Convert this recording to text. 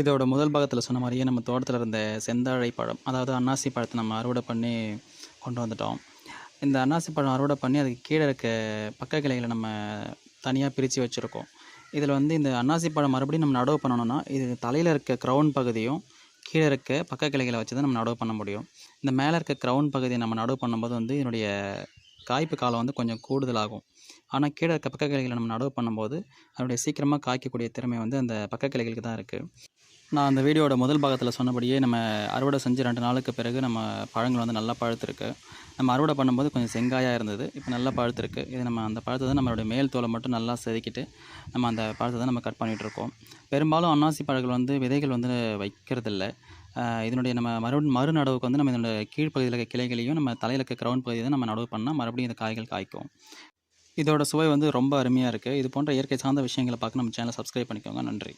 இதோட முதல் பாகத்தில் சொன்ன மாதிரியே நம்ம தோட்டத்தில் இருந்த செந்தாழை பழம் அதாவது அன்னாசி பழத்தை நம்ம அறுவடை பண்ணி கொண்டு வந்துட்டோம். இந்த அன்னாசி பழம் அறுவடை பண்ணி அதுக்கு கீழே இருக்க பக்க கிளைகளை நம்ம தனியாக பிரித்து வச்சுருக்கோம். இதில் வந்து இந்த அன்னாசி பழம் மறுபடியும் நம்ம நடவு பண்ணணும்னா இது தலையில் இருக்க க்ரௌன் பகுதியும் கீழே இருக்க பக்க கிளைகளை வச்சு தான் நம்ம நடவு பண்ண முடியும். இந்த மேலே இருக்க க்ரௌன் பகுதியை நம்ம நடவு பண்ணும்போது வந்து இதனுடைய காய்ப்பு காலம் வந்து கொஞ்சம் கூடுதலாகும். ஆனால் கீழே இருக்க பக்க கிளைகளை நம்ம நடவு பண்ணும்போது அதனுடைய சீக்கிரமாக காய்க்கக்கூடிய திறமை வந்து அந்த பக்க கிளைகளுக்கு தான் இருக்குது நான் அந்த வீடியோட முதல் பாகத்தில் சொன்னபடியே நம்ம அறுவடை செஞ்சு ரெண்டு நாளுக்கு பிறகு நம்ம பழங்கள் வந்து நல்லா பழுத்திருக்கு. நம்ம அறுவடை பண்ணும்போது கொஞ்சம் செங்காயாக இருந்தது. இப்போ நல்லா பழுத்திருக்கு. இது நம்ம அந்த பழத்தை தான் நம்மளுடைய மேல் தோலை மட்டும் நல்லா செதுக்கிட்டு நம்ம அந்த பழத்தை தான் நம்ம கட் பண்ணிகிட்டு இருக்கோம் பெரும்பாலும் அன்னாசி பழங்கள் வந்து விதைகள் வந்து வைக்கிறதில்ல. இதனுடைய நம்ம மறு மறுநடவுக்கு வந்து நம்ம இதனுடைய கீழ்ப்பகுதியில் இருக்க கிளைகளையும் நம்ம தலையில் இருக்க கிரவுண்ட் பகுதியை தான் நம்ம நடவு பண்ணால் மறுபடியும் இந்த காய்கள் காய்க்கும். இதோட சுவை வந்து ரொம்ப அருமையாக இருக்குது இது போன்ற இயற்கை சார்ந்த விஷயங்களை பார்க்க நம்ம சேனலை சப்ஸ்கிரைப் பண்ணிக்கோங்க. நன்றி.